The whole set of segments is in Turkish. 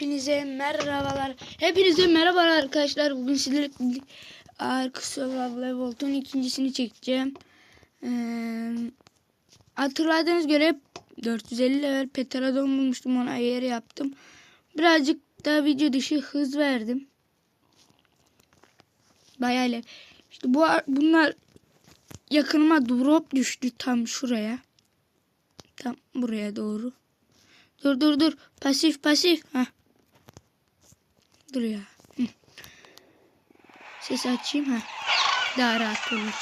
Hepinize merhabalar. Hepinize merhabalar arkadaşlar. Bugün sizlerle Ark Survival Volt'un ikincisini çekeceğim. Ee, hatırladığınız göre 450 level Petradon bulmuştum. Ona ayarı yaptım. Birazcık da video dışı hız verdim. Bayağı ile. İşte bu bunlar yakınıma drop düştü tam şuraya. Tam buraya doğru. Dur dur dur. Pasif pasif. Heh. Dur ya. Hı. Ses açayım ha. Daha rahat olur.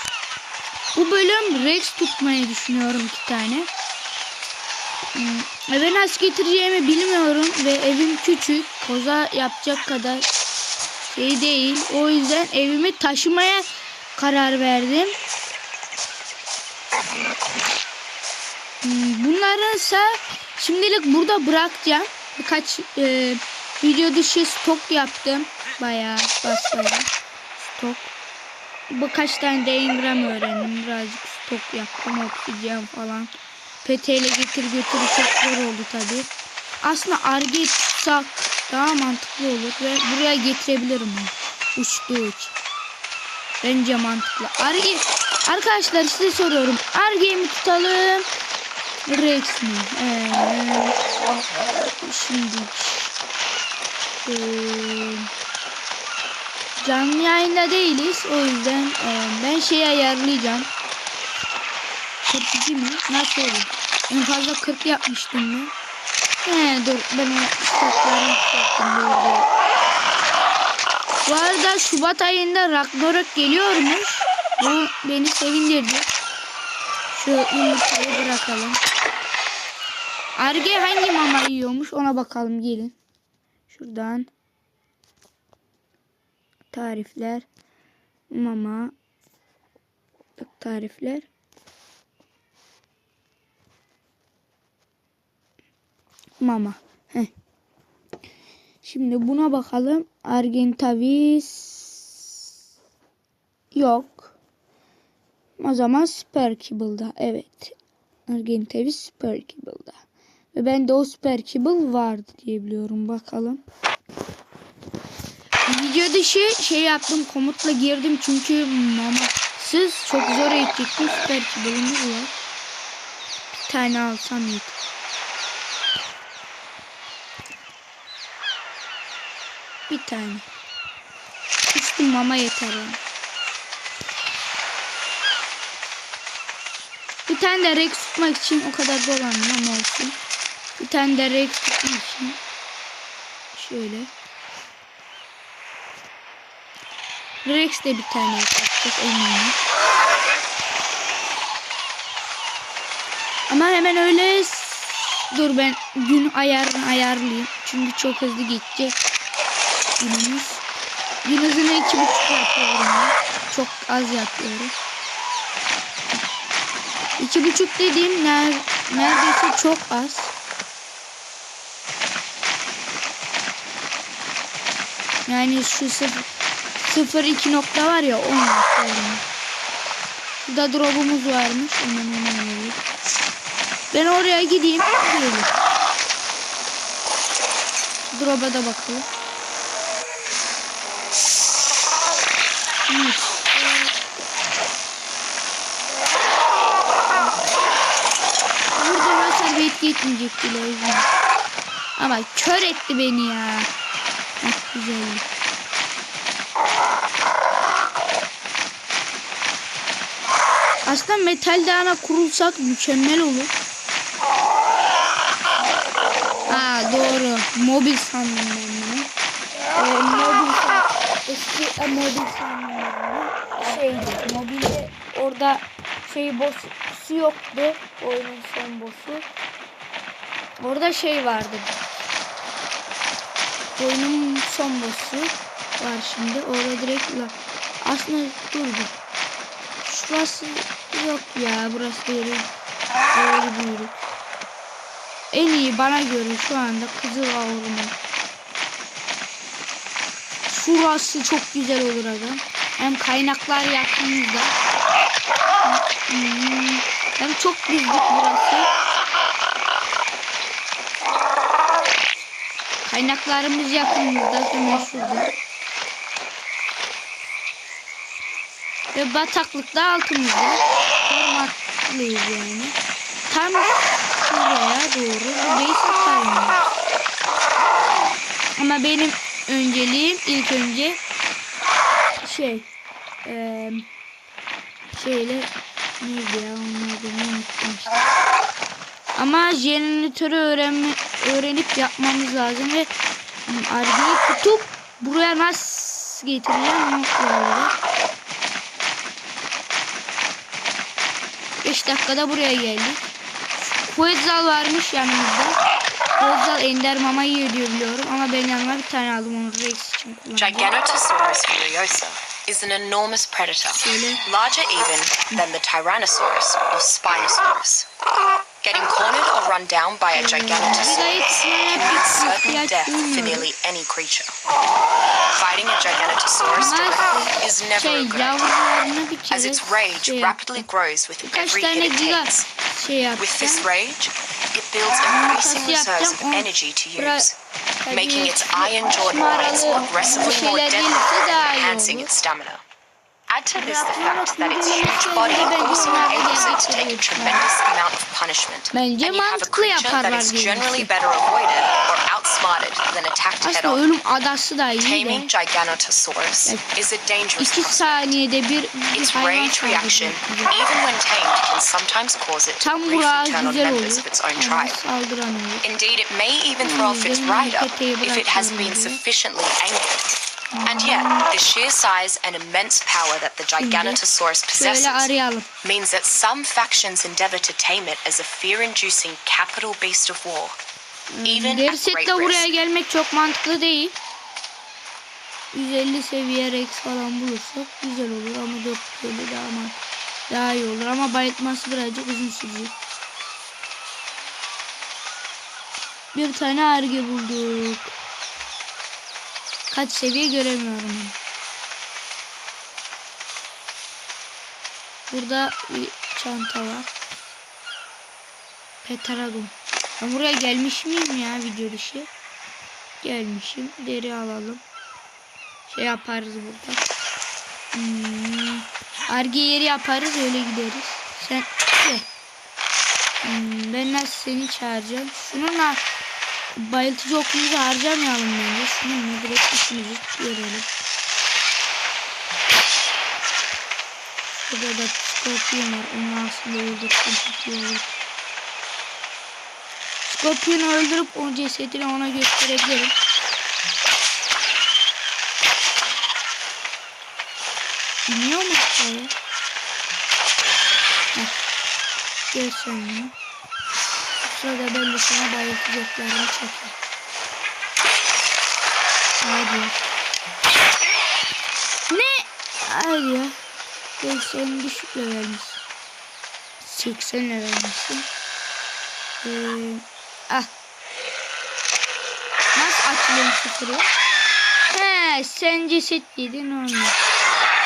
Bu bölüm Rex tutmayı düşünüyorum iki tane. Hmm, Eve nasıl getireceğimi bilmiyorum ve evim küçük. Koza yapacak kadar şey değil. O yüzden evimi taşımaya karar verdim. Hmm, Bunları ise şimdilik burada bırakacağım. Birkaç e, video dışı stok yaptım. Bayağı basbayağı stok. Birkaç tane de Ingram öğrendim. Birazcık stok yaptım. Oksijen falan. PT ile getir götürü çok zor oldu tabi. Aslında arge tutsak daha mantıklı olur ve buraya getirebilirim onu. Uçtuğu için. Bence mantıklı. Arge arkadaşlar size soruyorum. Arge'yi mi tutalım? Rex mi? Ee, şimdi ee, canlı yayında değiliz. O yüzden ee, ben şeyi ayarlayacağım. 42 mi? Nasıl olur? En fazla 40 yapmıştım ben. He dur ben stoklarını tuttum burada. Bu arada Şubat ayında Ragnarok geliyormuş. Bu beni sevindirdi. Şu yumurtayı bırakalım. Arge hangi mama yiyormuş ona bakalım gelin. Şuradan. Tarifler. Mama. Tarifler. Mama. Heh. Şimdi buna bakalım. Argentavis yok. O zaman Sperkible'da. Evet. Argentavis Sperkible'da. Ve ben de o Sperkibble vardı diye biliyorum. Bakalım. Video dışı şey yaptım. Komutla girdim. Çünkü mamasız çok zor edecektim. Sperkible'ımız var. Bir tane alsam yeter. Bir tane. Üstü mama yeter yani. Bir tane de Rex tutmak için o kadar dolanmıyor ama olsun. Bir tane de tutmak için. Şöyle. Rex de bir tane yapacak eminim. Ama hemen öyle dur ben gün ayarını ayarlayayım. Çünkü çok hızlı geçecek günümüz. Gün hızını iki buçuk yapıyorum ben. Çok az yapıyorum. İki buçuk dediğim ner neredeyse çok az. Yani şu sıfır, sıfır iki nokta var ya o nokta yani. Şurada drop'umuz varmış. Hemen onu alalım. Ben oraya gideyim. Gelin. Drop'a da bakalım. Evet. Burada hasar belki yetmeyecek bile o yüzden. Ama kör etti beni ya. Heh, güzel. Aslında metal dağına kurulsak mükemmel olur. Aa doğru. Mobil sandım ben bunu. Ee, mobil. Eski e, mobil sandım bunu. Şeydi. Mobilde orada şey boss'u yoktu. Oyunun son boss'u. Orada şey vardı. Oyunun son boss'u var şimdi. Orada direkt la. Aslında dur bir. Şurası yok ya. Burası değil. Öyle büyük. En iyi bana göre şu anda Kızıl Orman. Şurası çok güzel olur adam. Hem kaynaklar yakınızda. Hmm, Hem çok düzlük burası. Kaynaklarımız yakınımızda. Hemen. Ve bataklıkta altımızda. Formatlıyız yani. Tam şuraya doğru basic kaynıyor. Ama benim önceliğim ilk önce şey eee şeyle neydi ya onun adını unuttum. Ama jeneratörü öğrenme, öğrenip yapmamız lazım ve argeyi tutup buraya nasıl getireceğim unutmuyorum. 5 dakikada buraya geldik. Quetzal varmış yanımızda. Quetzal ender mama yiyor biliyorum ama ben yanıma bir tane aldım onu Rex için kullandım. Giganotosaurus furiosa is an enormous predator, larger even than the Tyrannosaurus or Spinosaurus. Getting cornered or run down by a Giganotosaurus can mean certain death for nearly any creature. Fighting a Giganotosaurus directly is never a good idea, yavrularını bir kere as its rage rapidly grows with every hit. it takes. With this rage, it builds increasing reserves of energy to use, making its iron jawed numaralı bodies progressively more deadly enhancing its stamina. Add to this the fact that its huge body also enables it to take a tremendous amount of punishment. And you have a creature that is generally better avoided or outsmarted than attacked head on. ölüm adası da iyi de. Taming Giganotosaurus is a dangerous İki process. saniyede bir, bir Its rage reaction, even when tamed, can sometimes cause it to briefly turn on members of its own tribe. Indeed, it may even throw off its Hmm, rider if it has been sufficiently angered. And yet, the sheer size and immense power that the Giganotosaurus possesses means that some factions endeavor to tame it as a fear-inducing capital beast of war, even Deri great setle buraya gelmek çok mantıklı değil. 150 seviye Rex falan bulursak güzel olur ama 450 daha mantıklı. Daha iyi olur ama bayıltması birazcık uzun sürecek. Bir tane arge bulduk. Kaç seviye göremiyorum. Burada bir çanta var. Petaragon. Ben buraya gelmiş miyim ya video dışı? Gelmişim. Deri alalım. Şey yaparız burada. Hmm. Arge yeri yaparız öyle gideriz. Sen. Hmm, ben nasıl seni çağıracağım? Şununla bayıltıcı okumuzu harcamayalım bence. Şununla direkt işimizi görelim. Burada da skorpiyon var. Onu aslında iyi olur. Scorpion'u öldürüp o cesedini ona gösterebilirim. İniyor mu aşağıya? Heh. Gel sen ya. Sırada ben de sana bayıltacaklarımı çekeyim. Hadi. Ne? Hadi ya. Ben senin düşük levelmiş. 80 levelmişsin. Ee, ah. Nasıl açılıyor sıfırı? He sen ceset yedin onu.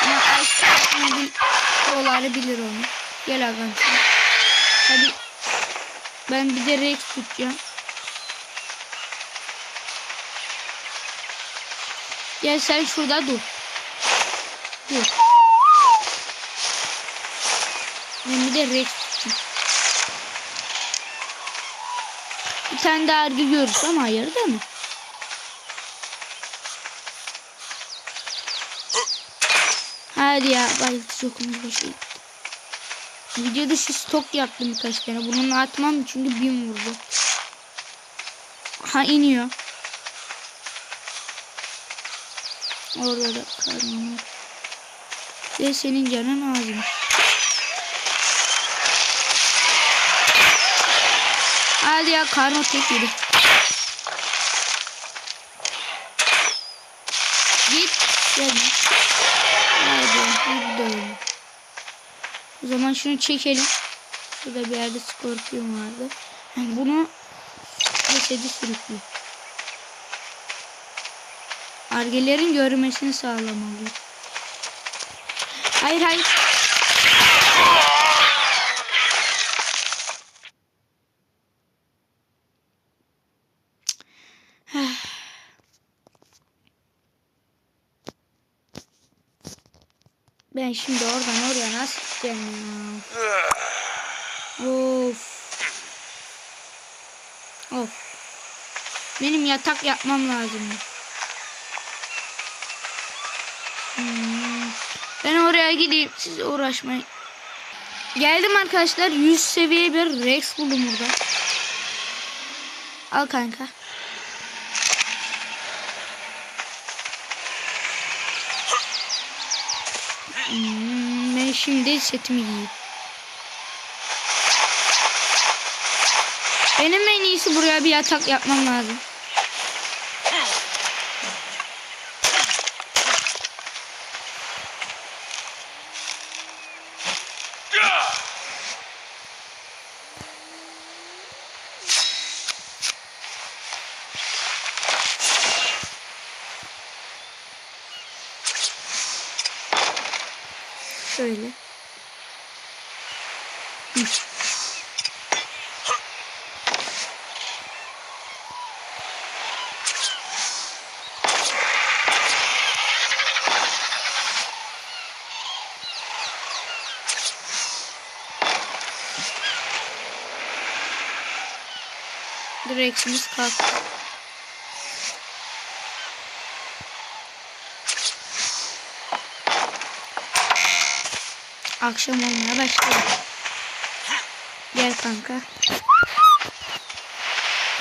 Ama aşağı bil oları bilir onu. Gel sen. Hadi. Ben bir de Rex tutacağım. Gel sen şurada dur. Dur. Ben bir de Rex tutacağım. Bir tane daha argı görürsem hayır değil mi? Hadi ya bayıltıcı okumuz başı. Video dışı stok yaptım birkaç tane. Bununla atmam çünkü bin vurdu. Ha iniyor. Orada da karnım var. Ve senin canın azmış. Hadi ya karnı tek yedi. Git. Gelme. Hadi bir de öyle. O zaman şunu çekelim. Şurada bir yerde skorpiyon vardı. Yani bunu cesedi sürüklüyor. Argelerin görmesini sağlamalıyım. Hayır hayır. Ben şimdi oradan oraya nasıl gideceğim? Of. Of. Benim yatak yapmam lazım. Hmm. Ben oraya gideyim. Siz uğraşmayın. Geldim arkadaşlar. 100 seviye bir Rex buldum burada. Al kanka. Hmm, ben şimdi setimi giyeyim. Benim en iyisi buraya bir yatak yapmam lazım. Şöyle. Hı. Direksimiz kalktı. Akşam olmaya başladı. Gel kanka.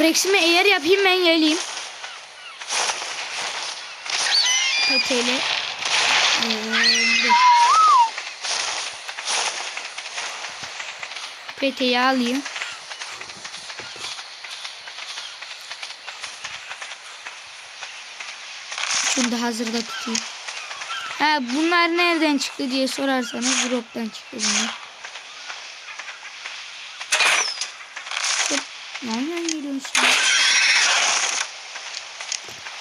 Rex'imi eğer yapayım ben geleyim. Peteğiyle. Ee, Peteği alayım. Da hazırda tutayım. Ha bunlar nereden çıktı diye sorarsanız drop'tan çıktı bunlar. Nereden geliyorsun?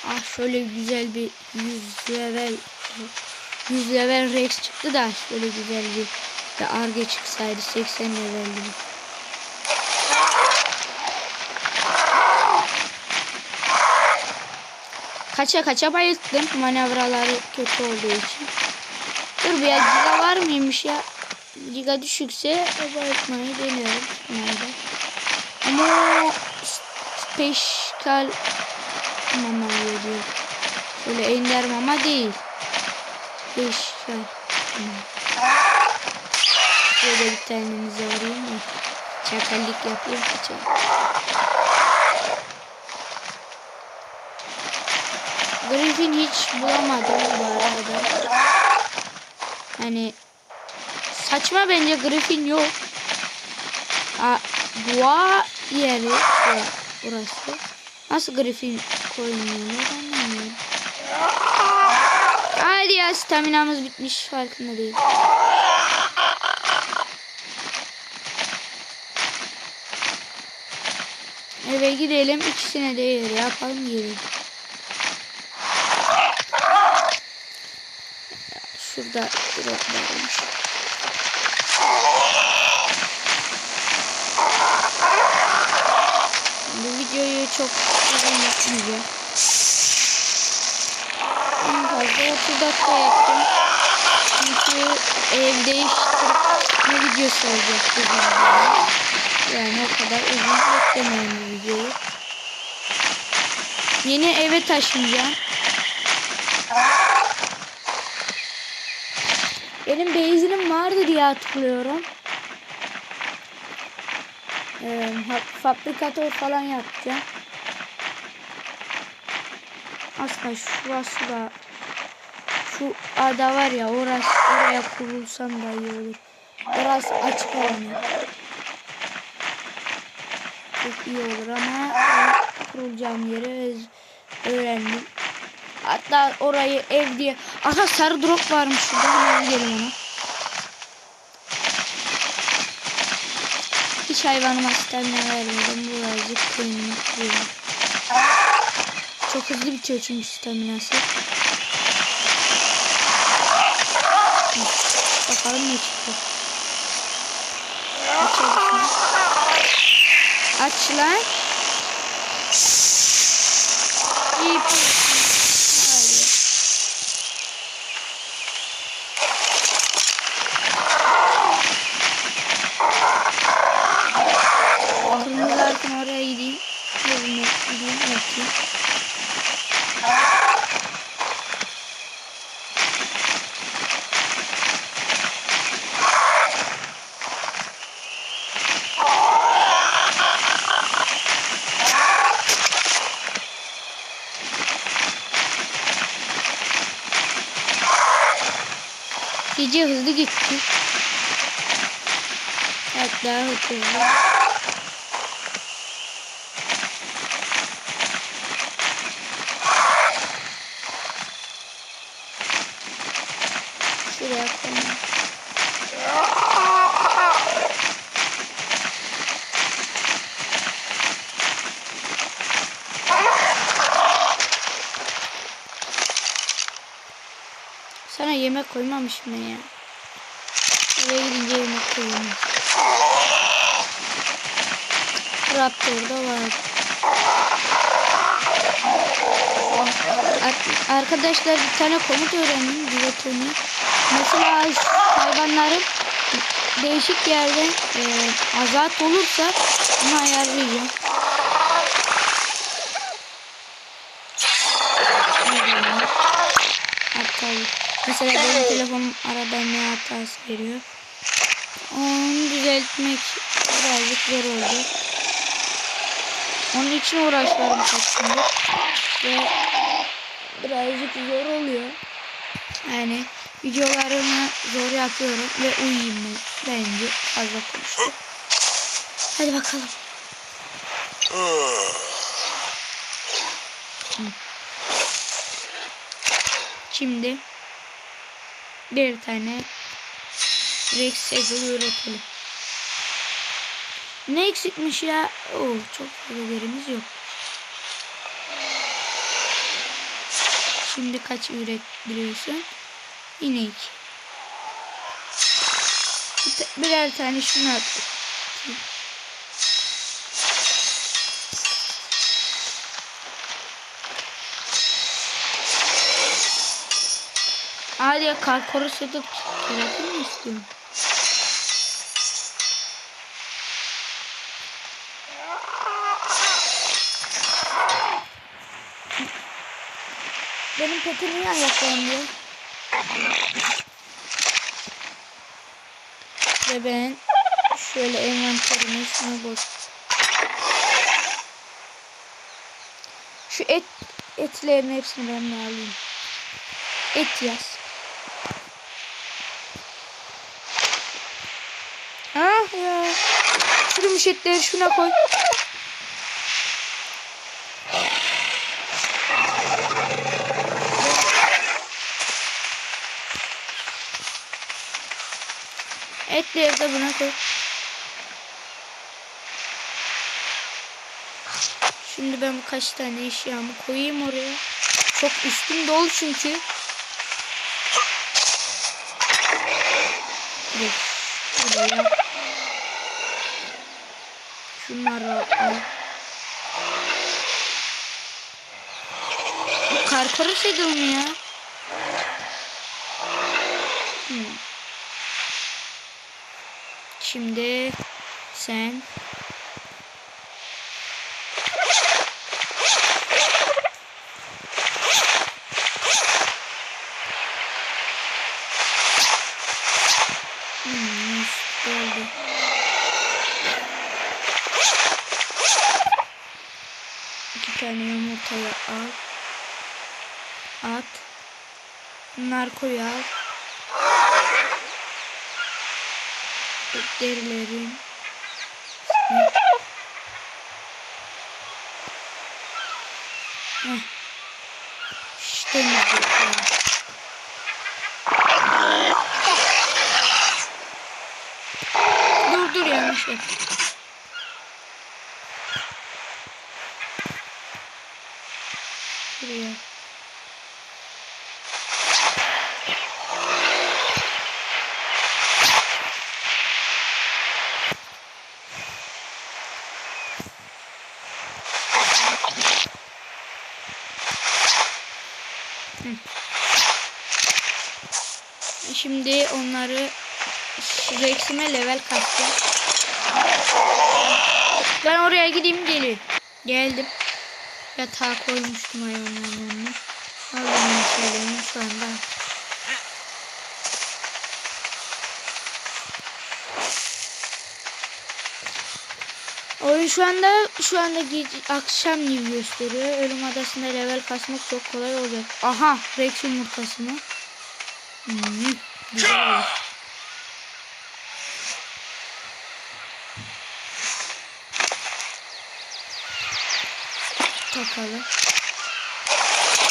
Ah şöyle güzel bir 100 level 100 level Rex çıktı da şöyle güzel bir de Arge çıksaydı 80 leveldi. Kaça kaça bayılttım manevraları kötü olduğu için. Dur bir giga var mıymış ya? Giga düşükse bayıltmayı deniyorum. Nerede? Ama special mama diyor. Böyle ender mama değil. Special. Şöyle bir tanenize vurayım mı? Çakallık yapayım kaçayım. Griffin hiç bulamadım bu arada. Hani saçma bence Griffin yok. Aa, dua yeri bu- burası. Nasıl Griffin koymuyorlar anlamıyorum. Hadi ya staminamız bitmiş farkında değil. Eve gidelim ikisine de yer yapalım yiyelim. Şurada drop varmış. Bu videoyu çok uzun yapmayacağım. En fazla 30 dakika yaptım. Çünkü ev değiştirip ne videosu olacak. Yani o kadar uzun beklemeyin bu videoyu. Yeni eve taşınacağım. Benim benzinim vardı diye hatırlıyorum. Ee, fa- fabrikatör falan yapacağım. Aslında şurası da şu ada var ya orası oraya kurulsam da iyi olur. Orası açık alanı. Çok iyi olur ama kurulacağım yeri öğrendim. Hatta orayı ev diye. Aha sarı drop varmış şurada. Hemen gidelim ona. Hiç hayvanıma stamina vermedim. Birazcık kıyımını kırıyorum. Çok hızlı bitiyor çünkü staminası. Bakalım ne çıktı. Açalım. Aç lan. İyi. Hayır. Gideyim bakayım. Gece hızlı gitti. Evet daha hızlı. Şuraya koyayım. Koymamışım ben ya. Oraya gidince yemek koyayım. Raptor da var. Ar- Arkadaşlar bir tane komut öğrendim Gigatoni. Mesela hayvanların değişik yerden e, azat olursa bunu ayarlayacağım. Hatta mesela benim telefonum arada ne hatası veriyor. Onu düzeltmek birazcık zor oldu. Onun için uğraşıyorum kaç gündür. Ve birazcık zor oluyor. Yani videolarımı zor yapıyorum ve uyuyayım ben. Bence fazla konuştum. Hadi bakalım. Şimdi bir tane Rex Eagle üretelim. Ne eksikmiş ya? Oo, çok fazla derimiz yok. Şimdi kaç. Bir ta- birer tane şunu attık. Hadi ya kalkoru satıp üretim mi istiyorum? Benim peti niye ayaklanmıyor? Ve ben şöyle envanterime şunu boş. Şu et etlerin hepsini ben alayım. Et yaz. Ah ya. Çürümüş etleri şuna koy. Etleri de buna koy. Şimdi ben kaç tane eşyamı koyayım oraya. Çok üstüm dolu çünkü. Buraya. Sedil mi ya? Şimdi sen Hmm, işte oldu. İki tane yumurtayı al. At. Narkoyu al. Derilerin. Heh. İşte? Dur dur yanlış yap. Buraya. Hı. Şimdi onları Rex'ime level kastım. Ben oraya gideyim gelin. Geldim. Yatağa koymuştum hayvanların yanına. Alayım şeylerini şu anda. Oyun şu anda şu anda akşam gibi gösteriyor. Ölüm adasında level kasmak çok kolay olacak. Aha Rex yumurtası mı? Hmm, güzel olur. Takalım.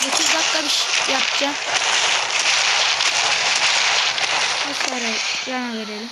9 dakika bir şey yapacağım. Hasara yana verelim.